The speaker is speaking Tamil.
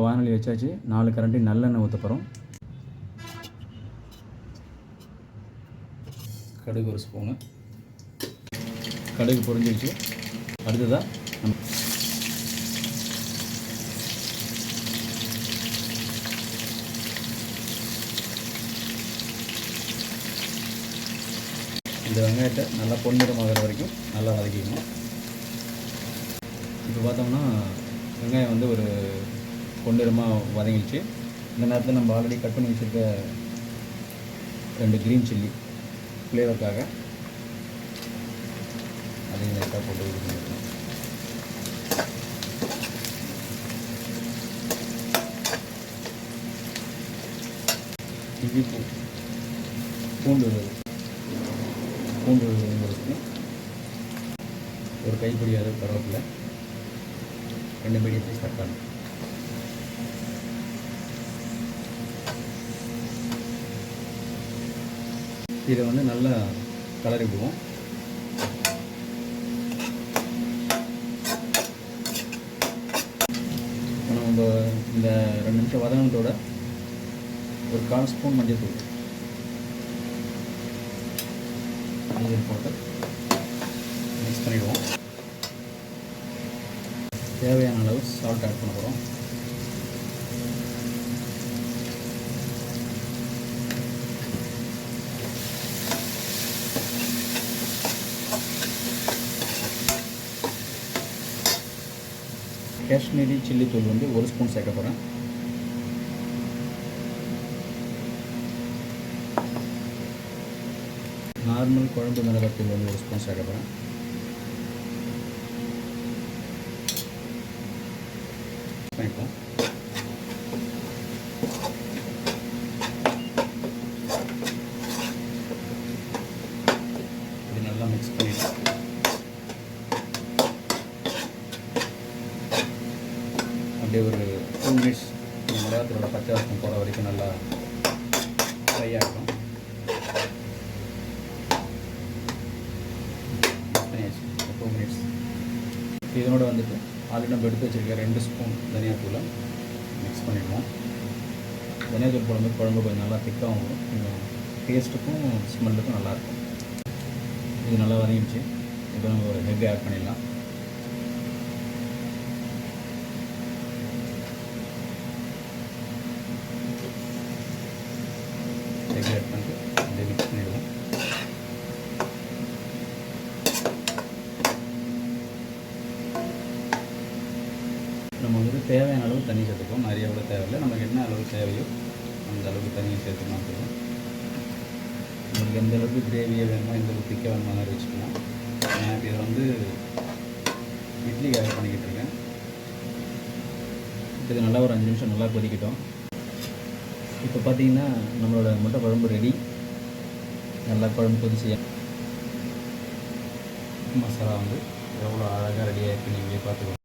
வானொலி வச்சாச்சு. நாலு கரண்டி நல்லெண்ணெய் ஊற்ற போகிறோம் கடுகு ஒரு ஸ்பூனு கடுகு பொரிஞ்சிருச்சு. அடுத்ததாக நம்ம இந்த வெங்காயத்தை நல்லா பொன்னிறமாகிற வரைக்கும் நல்லா வதக்கிக்கணும். இப்போ பார்த்தோம்னா வெங்காயம் வந்து ஒரு பொன்னிறமாக வதங்கிடுச்சு. இந்த நேரத்தில் நம்ம ஆல்ரெடி கட் பண்ணி வச்சுருக்க ரெண்டு க்ரீன் சில்லி ஃப்ளேவருக்காக அதையும் லைட்டாக போட்டு இது பூ பூண்டு. பூண்டு ஒரு ஒரு கைப்பிடி அளவு கருவேப்பிலை ரெண்டு மீடியம் சைஸ் தக்காளி. இதை வந்து நல்லா கலரி விடுவோம் இப்போ நம்ம இந்த ரெண்டு நிமிஷம் வதங்கினதோட ஒரு கால் ஸ்பூன் மஞ்சள் தூள். மஞ்சள் போட்டு மிக்ஸ் பண்ணிடுவோம். தேவையான அளவு சால்ட் ஆட் பண்ண போகிறோம் காஷ்மீரி சில்லி தூள் வந்து ஒரு ஸ்பூன் சேர்க்க போகிறேன் நார்மல் குழம்பு மிளகாத்தூள் வந்து ஒரு ஸ்பூன் சேர்க்க போகிறேன் பண்ணிப்போம் இது நல்லா மிக்ஸ் பண்ணிட்டு அப்படியே ஒரு டூ மினிட்ஸ் இந்த மிளகாத்தூளோட பச்சை வாசம் போகிற வரைக்கும் நல்லா ஃப்ரை ஆகிடும் டூ மினிட்ஸ் இதனோட வந்துட்டு ஆல்ரெடி நம்ம எடுத்து வச்சுருக்க ரெண்டு ஸ்பூன் தனியாத்தூளை மிக்ஸ் பண்ணிடுவோம். தனியாத்தூள் போடும்போது குழம்பு கொஞ்சம் நல்லா திக்காகவும் வரும். கொஞ்சம் டேஸ்ட்டுக்கும் ஸ்மெல்லுக்கும் நல்லாயிருக்கும் இது நல்லா வதங்கிடுச்சு. இப்போ நம்ம ஒரு ஹெக் ஆட் பண்ணிடலாம் ஹெக் ஆட் பண்ணிட்டு அப்படியே மிக்ஸ் பண்ணிடுவோம் நம்ம வந்து தேவையான அளவு தண்ணி சேர்த்துப்போம் நிறைய அளவு தேவையில்லை. நமக்கு என்ன அளவு தேவையோ அந்த அளவுக்கு தண்ணியை சேர்த்துனா போதும் உங்களுக்கு எந்த அளவுக்கு கிரேவியாக வேணுமோ எந்த அளவுக்கு திக்க வேணுமோ மாதிரி வச்சுக்கலாம். நான் இதை வந்து இட்லிக்காக பண்ணிக்கிட்டு இருக்கேன். இது நல்லா ஒரு அஞ்சு நிமிஷம் நல்லா கொதிக்கிட்டோம். இப்போ பார்த்தீங்கன்னா நம்மளோட முட்டை குழம்பு ரெடி நல்லா குழம்பு கொதிச்சு மசாலா வந்து எவ்வளோ அழகாக ரெடியாக இருக்குது நீங்களே பார்த்துக்கோங்க.